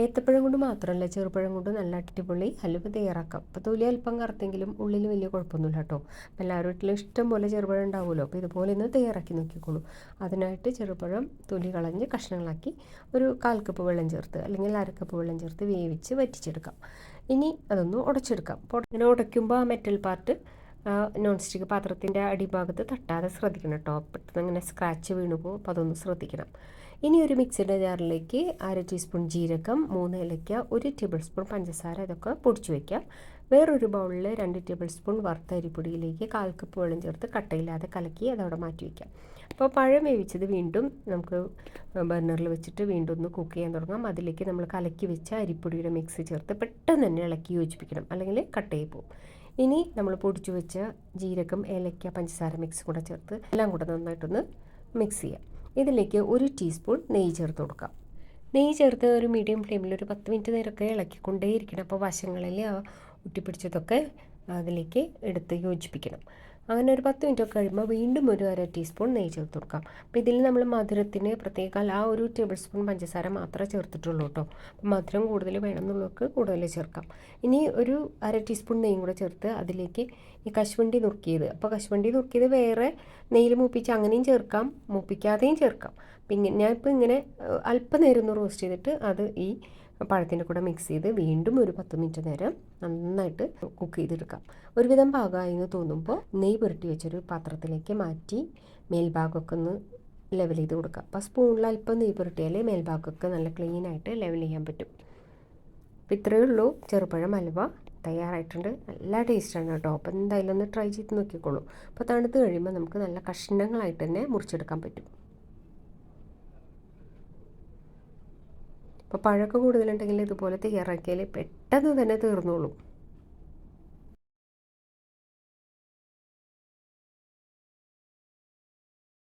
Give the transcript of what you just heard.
ഏത്തപ്പഴം കൊണ്ട് മാത്രമല്ല ചെറുപഴം കൊണ്ട് നല്ല അടിപൊളി ഹലുവ തയ്യാറാക്കാം. അപ്പോൾ തൊലി അല്പം കറുത്തെങ്കിലും ഉള്ളിൽ വലിയ കുഴപ്പമൊന്നുമില്ല കേട്ടോ അപ്പോൾ വീട്ടിലും ഇഷ്ടം പോലെ ചെറുപഴം ഉണ്ടാവുമല്ലോ അപ്പോൾ ഇതുപോലെ ഒന്ന് തയ്യാറാക്കി നോക്കിക്കോളൂ. അതിനായിട്ട് ചെറുപഴം തൊലി കളഞ്ഞ് കഷ്ണങ്ങളാക്കി ഒരു കാൽ കപ്പ് വെള്ളം ചേർത്ത് അല്ലെങ്കിൽ അരക്കപ്പ് വെള്ളം ചേർത്ത് വേവിച്ച് വറ്റിച്ചെടുക്കാം. ഇനി അതൊന്ന് ഉടച്ചെടുക്കാം. അപ്പോൾ ഇങ്ങനെ ഉടയ്ക്കുമ്പോൾ ആ മെറ്റൽ പാർട്ട് നോൺ സ്റ്റിക്ക് പാത്രത്തിന്റെ അടിഭാഗത്ത് തട്ടാതെ ശ്രദ്ധിക്കണം കേട്ടോ. പെട്ടെന്ന് അങ്ങനെ സ്ക്രാച്ച് വീണു പോകും. അപ്പോൾ അതൊന്ന് ശ്രദ്ധിക്കണം. ഇനി ഒരു മിക്സിയുടെ ജാറിലേക്ക് അര ടീസ്പൂൺ ജീരകം മൂന്ന് ഏലയ്ക്ക ഒരു ടേബിൾ സ്പൂൺ പഞ്ചസാര ഇതൊക്കെ പൊടിച്ചു വയ്ക്കാം വേറൊരു ബൗളിൽ രണ്ട് ടേബിൾ സ്പൂൺ വറുത്ത അരിപ്പൊടിയിലേക്ക് കാൽ കപ്പ് വെള്ളം ചേർത്ത് കട്ടയില്ലാതെ കലക്കി അതവിടെ മാറ്റി വയ്ക്കാം അപ്പോൾ പഴം വേവിച്ചത് വീണ്ടും നമുക്ക് ബർണറിൽ വെച്ചിട്ട് വീണ്ടും ഒന്ന് കുക്ക് ചെയ്യാൻ തുടങ്ങാം. അതിലേക്ക് നമ്മൾ കലക്കി വെച്ച അരിപ്പൊടിയുടെ മിക്സ് ചേർത്ത് പെട്ടെന്ന് തന്നെ ഇളക്കി യോജിപ്പിക്കണം. അല്ലെങ്കിൽ കട്ടയായി പോകും. ഇനി നമ്മൾ പൊടിച്ചു വെച്ച ജീരകം ഏലക്ക പഞ്ചസാര മിക്സ് കൂടെ ചേർത്ത് എല്ലാം കൂടെ നന്നായിട്ടൊന്ന് മിക്സ് ചെയ്യാം. ഇതിലേക്ക് ഒരു ടീസ്പൂൺ നെയ്യ് ചേർത്ത് കൊടുക്കാം. നെയ്യ് ചേർത്ത് ഒരു മീഡിയം ഫ്ലെയിമിൽ ഒരു പത്ത് മിനിറ്റ് നേരമൊക്കെ ഇളക്കിക്കൊണ്ടേയിരിക്കണം. അപ്പോൾ വശങ്ങളിൽ ഒട്ടിപ്പിടിച്ചതൊക്കെ അതിലേക്ക് എടുത്ത് യോജിപ്പിക്കണം. അങ്ങനെ ഒരു പത്ത് മിനിറ്റ് കഴിയുമ്പോൾ വീണ്ടും ഒരു അര ടീസ്പൂൺ നെയ്യ് ചേർത്ത് കൊടുക്കാം. അപ്പോൾ ഇതിൽ നമ്മൾ മധുരത്തിന് പ്രത്യേക ആ ഒരു ടേബിൾ സ്പൂൺ പഞ്ചസാര മാത്രമേ ചേർത്തിട്ടുള്ളൂ കേട്ടോ മധുരം കൂടുതൽ വേണമെന്നുള്ളവർക്ക് കൂടുതൽ ചേർക്കാം. ഇനി ഒരു അര ടീസ്പൂൺ നെയ്യും കൂടെ ചേർത്ത് അതിലേക്ക് ഈ കശുവണ്ടി നുറുക്കിയത്. അപ്പോൾ കശുവണ്ടി നുറുക്കിയത് വേറെ നെയ്യിൽ മൂപ്പിച്ച് അങ്ങനെയും ചേർക്കാം മൂപ്പിക്കാതെയും ചേർക്കാം. പിന്നെ ഞാനിപ്പോൾ ഇങ്ങനെ അല്പനേരം ഒന്ന് റോസ്റ്റ് ചെയ്തിട്ട് അത് ഈ പഴത്തിന്റെ കൂടെ മിക്സ് ചെയ്ത് വീണ്ടും ഒരു പത്ത് മിനിറ്റ് നേരം നന്നായിട്ട് കുക്ക് ചെയ്തെടുക്കാം. ഒരുവിധം പാകമായി എന്ന് തോന്നുമ്പോൾ നെയ് പുരട്ടി വെച്ചൊരു പാത്രത്തിലേക്ക് മാറ്റി മേൽഭാഗമൊക്കെ ഒന്ന് ലെവൽ ചെയ്ത് കൊടുക്കുക അപ്പോൾ സ്പൂണിൽ അല്പം നെയ്യ് പുരട്ടിയാലേ മേൽഭാഗമൊക്കെ നല്ല ക്ലീൻ ആയിട്ട് ലെവൽ ചെയ്യാൻ പറ്റും. അപ്പോൾ ഇത്രയേ ഉള്ളൂ. ചെറുപഴം ഹൽവ തയ്യാറായിട്ടുണ്ട്. നല്ല ടേസ്റ്റാണ് കേട്ടോ. അപ്പോൾ എന്തായാലും ഒന്ന് ട്രൈ ചെയ്ത് നോക്കിക്കോളൂ. അപ്പോൾ തണുത്ത് കഴിയുമ്പോൾ നമുക്ക് നല്ല കഷ്ണങ്ങളായിട്ട് തന്നെ മുറിച്ചെടുക്കാൻ പറ്റും. അപ്പോൾ പഴമൊക്കെ കൂടുതലുണ്ടെങ്കിൽ ഇതുപോലെ തയ്യാറാക്കിയാൽ പെട്ടെന്ന് തന്നെ തീർന്നോളും.